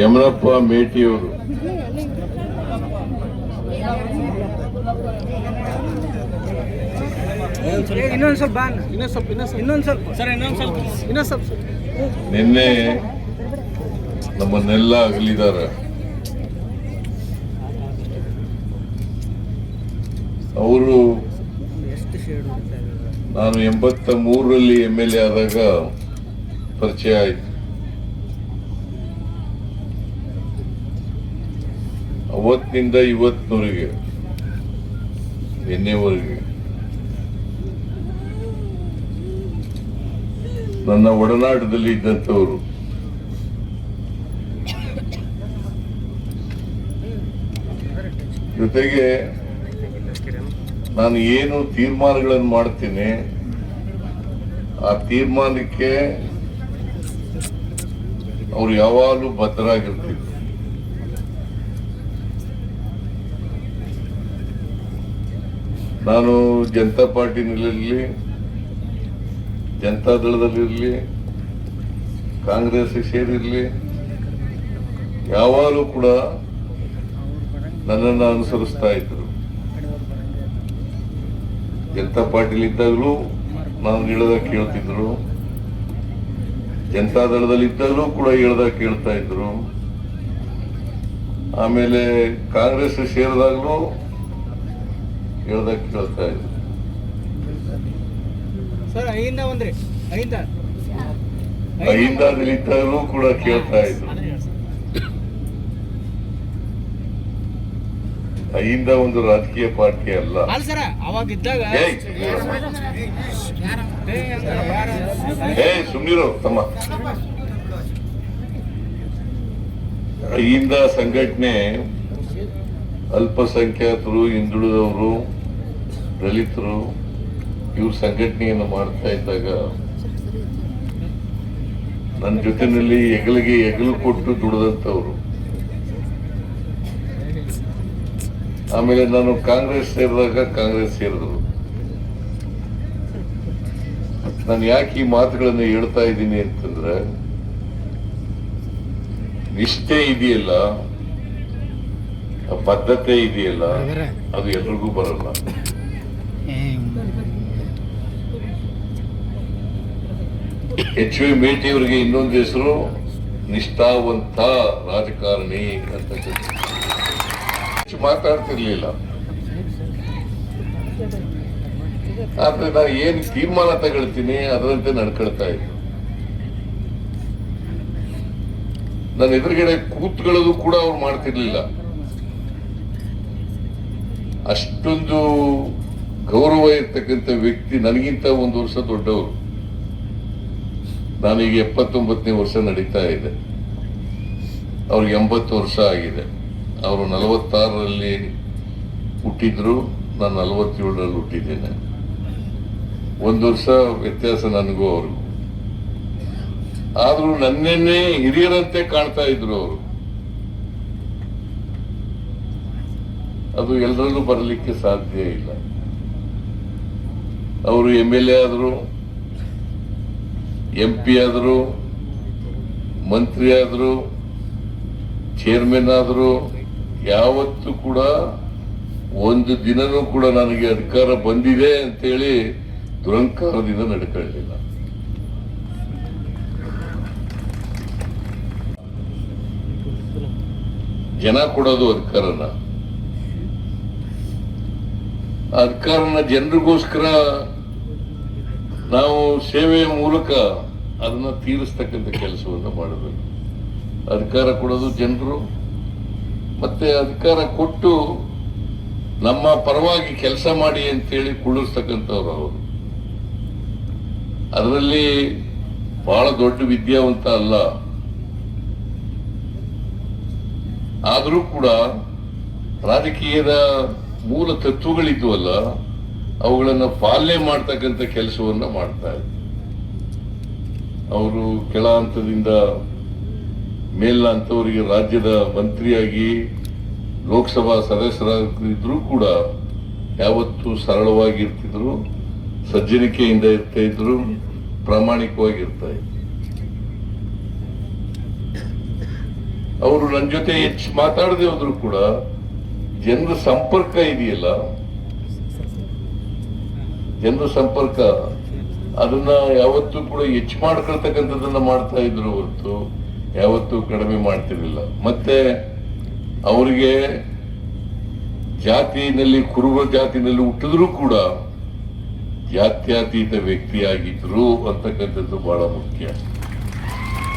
ಯಮನಪ್ಪ ಮೇಟಿಯವರು. ನಿನ್ನೆ ನಮ್ಮನ್ನೆಲ್ಲ ಅಗಲಿದ್ದಾರೆ ಅವರು. ನಾನು ಎಂಬತ್ತ ಮೂರರಲ್ಲಿ ಎಂ ಎಲ್ ಎ ಆದಾಗ ಪರಿಚಯ ಆಯಿತು. ಅವತ್ತಿನಿಂದ ಇವತ್ತಿನವರೆಗೆ ನಿನ್ನೆವರೆಗೆ ನನ್ನ ಒಡನಾಟದಲ್ಲಿ ಇದ್ದಂಥವರು, ಜೊತೆಗೆ ನಾನು ಏನು ತೀರ್ಮಾನಗಳನ್ನು ಮಾಡ್ತೀನಿ, ಆ ತೀರ್ಮಾನಕ್ಕೆ ಅವ್ರು ಯಾವಾಗಲೂ ಬದ್ಧರಾಗಿರ್ತಿದ್ರು ನಾನು ಜನತಾ ಪಾರ್ಟಿನಲ್ಲಿರಲಿ, ಜನತಾ ದಳದಲ್ಲಿರಲಿ, ಕಾಂಗ್ರೆಸ್ ಸೇರಿರಲಿ, ಯಾವಾಗಲೂ ಕೂಡ ನನ್ನನ್ನು ಅನುಸರಿಸ್ತಾ ಇದ್ರು. ಜನತಾ ಪಾರ್ಟಿಲಿ ಇದ್ದಾಗಲೂ ನಾನು ಹೇಳ್ದ ಕೇಳ್ತಿದ್ರು. ಜನತಾ ದಳದಲ್ಲಿ ಇದ್ದಾಗಲೂ ಕೂಡ ಹೇಳ್ದ ಕೇಳ್ತಾ ಇದ್ರು. ಆಮೇಲೆ ಕಾಂಗ್ರೆಸ್ ಸೇರಿದಾಗಲೂ ಹೇಳ್ದ ಕೇಳ್ತಾ ಐಯಿಂದ ಅಹಿಂದಾದಲ್ಲಿ ಇದ್ದಾಗಲೂ ಕೂಡ ಕೇಳ್ತಾ ಇದ್ರು. ಅಹಿಂದ ಒಂದು ರಾಜಕೀಯ ಪಾರ್ಟಿ ಅಲ್ಲ. ಏ. ಸುಮ್ನಿರು ತಮ್ಮ. ಅಹಿಂದ ಸಂಘಟನೆ ಅಲ್ಪಸಂಖ್ಯಾತರು, ಹಿಂದುಳಿದವರು, ದಲಿತರು, ಇವ್ರ ಸಂಘಟನೆಯನ್ನು ಮಾಡ್ತಾ ಇದ್ದಾಗ ನನ್ನ ಜೊತೆನಲ್ಲಿ ಹೆಗಲಿಗೆ ಹೆಗಲು ಕೊಟ್ಟು ದುಡಿದಂಥವ್ರು. ಆಮೇಲೆ ನಾನು ಕಾಂಗ್ರೆಸ್ ಸೇರಿದಾಗ ಕಾಂಗ್ರೆಸ್ ಸೇರಿದ್ರು. ನಾನು ಯಾಕೆ ಈ ಮಾತುಗಳನ್ನು ಹೇಳ್ತಾ ಇದ್ದೀನಿ ಅಂತಂದ್ರೆ, ನಿಷ್ಠೆ ಇದೆಯಲ್ಲ ಬದ್ಧತೆ ಇದೆಯಲ್ಲ ಅದು ಎಲ್ರಿಗೂ ಬರಲ್ಲ. ಎಚ್ ವಿ ಮೇಟಿಯವರಿಗೆ ಇನ್ನೊಂದು ಹೆಸರು ನಿಷ್ಠಾವಂತ ರಾಜಕಾರಣಿ ಅಂತ ಹೆಚ್ಚು ಮಾತಾಡ್ತಿರ್ಲಿಲ್ಲ. ಆದ್ರೆ ನಾನು ಏನ್ ತೀರ್ಮಾನ ತಗೊಳ್ತೀನಿ ಅದರಂತೆ ನಡ್ಕೊಳ್ತಾ ಇದ್ದೆ. ನನ್ನ ಎದುರುಗಡೆ ಕೂತ್ಕೊಳ್ಳೋದು ಕೂಡ ಅವ್ರು ಮಾಡ್ತಿರ್ಲಿಲ್ಲ. ಅಷ್ಟೊಂದು ಗೌರವ ಇರ್ತಕ್ಕಂಥ ವ್ಯಕ್ತಿ ನನಗಿಂತ ಒಂದು ವರ್ಷ ದೊಡ್ಡವರು. ನಾನೀಗ ಎಪ್ಪತ್ತೊಂಬತ್ತನೇ ವರ್ಷ ನಡೀತಾ ಇದೆ. ಅವ್ರಿಗೆ ಎಂಬತ್ತು ವರ್ಷ ಆಗಿದೆ. ಅವರು ನಲವತ್ತಾರರಲ್ಲಿ ಹುಟ್ಟಿದ್ರು, ನಾನು ನಲವತ್ತೇಳರಲ್ಲಿ ಹುಟ್ಟಿದ್ದೇನೆ. ಒಂದು ವರ್ಷ ವ್ಯತ್ಯಾಸ ನನಗೂ ಅವ್ರಿಗೂ. ಆದರೂ ನನ್ನೆನ್ನೇ ಹಿರಿಯರಂತೆ ಕಾಣ್ತಾ ಇದ್ರು ಅವರು. ಅದು ಎಲ್ಲರಲ್ಲೂ ಬರಲಿಕ್ಕೆ ಸಾಧ್ಯ ಇಲ್ಲ. ಅವರು ಎಂ ಎಲ್ ಎ ಆದರು ಎಂ ಪಿ ಆದರು, ಮಂತ್ರಿ ಆದರು ಚೇರ್ಮನ್ ಆದರು, ಯಾವತ್ತೂ ಕೂಡ ಒಂದು ದಿನನೂ ಕೂಡ ನನಗೆ ಅಧಿಕಾರ ಬಂದಿದೆ ಅಂತೇಳಿ ದುರಂಕಾರದಿಂದ ನಡ್ಕೊಳ್ಳಿಲ್ಲ ಜನ ಕೊಡೋದು ಅಧಿಕಾರನ. ಅಧಿಕಾರನ ಜನರಿಗೋಸ್ಕರ ನಾವು ಸೇವೆಯ ಮೂಲಕ ಅದನ್ನ ತೀರಿಸ್ತಕ್ಕಂಥ ಕೆಲಸವನ್ನು ಮಾಡಬೇಕು. ಅಧಿಕಾರ ಕೊಡೋದು ಜನರು, ಮತ್ತೆ ಅಧಿಕಾರ ಕೊಟ್ಟು ನಮ್ಮ ಪರವಾಗಿ ಕೆಲಸ ಮಾಡಿ ಅಂತೇಳಿ ಕುಳ್ಳಿಸ್ತಕ್ಕಂಥವ್ರು ಅವರು. ಅದರಲ್ಲಿ ಬಹಳ ದೊಡ್ಡ ವಿದ್ಯಾವಂತ ಅಲ್ಲ. ಆದರೂ ಕೂಡ ರಾಜಕೀಯದ ಮೂಲ ತತ್ವಗಳಿದ್ವಲ್ಲ, ಅವುಗಳನ್ನು ಪಾಲನೆ ಮಾಡ್ತಕ್ಕಂಥ ಕೆಲಸವನ್ನ ಮಾಡ್ತಾ ಇದ್ರು ಅವರು ಕೆಳ ಹಂತದಿಂದ ಮೇಲಿನ ಹಂತವರಿಗೆ ರಾಜ್ಯದ ಮಂತ್ರಿಯಾಗಿ, ಲೋಕಸಭಾ ಸದಸ್ಯರಾಗಿದ್ರು ಕೂಡ ಯಾವತ್ತೂ ಸರಳವಾಗಿರ್ತಿದ್ರು, ಸಜ್ಜನಿಕೆಯಿಂದ ಇರ್ತಾ ಇದ್ರು ಪ್ರಾಮಾಣಿಕವಾಗಿ ಇರ್ತಾ ಇದ್ರು. ಅವರು ನನ್ನ ಜೊತೆ ಹೆಚ್ಚು ಮಾತಾಡದೆ ಹೋದ್ರು ಕೂಡ ಜನರ ಸಂಪರ್ಕ ಇದೆಯಲ್ಲ? ಜನರ ಸಂಪರ್ಕ, ಅದನ್ನ ಯಾವತ್ತೂ ಕೂಡ ಹೆಚ್ಚು ಮಾಡ್ಕೊಳ್ತಕ್ಕಂಥದ್ದನ್ನ ಮಾಡ್ತಾ ಇದ್ರು ಹೊರತು ಯಾವತ್ತೂ ಕಡಿಮೆ ಮಾಡ್ತಿರ್ಲಿಲ್ಲ. ಮತ್ತೆ ಅವರಿಗೆ ಜಾತಿನಲ್ಲಿ, ಕುರುಬ ಜಾತಿನಲ್ಲಿ ಹುಟ್ಟಿದ್ರು ಕೂಡ ಜಾತ್ಯಾತೀತ ವ್ಯಕ್ತಿಯಾಗಿದ್ರು ಅಂತಕ್ಕಂಥದ್ದು ಬಹಳ ಮುಖ್ಯ.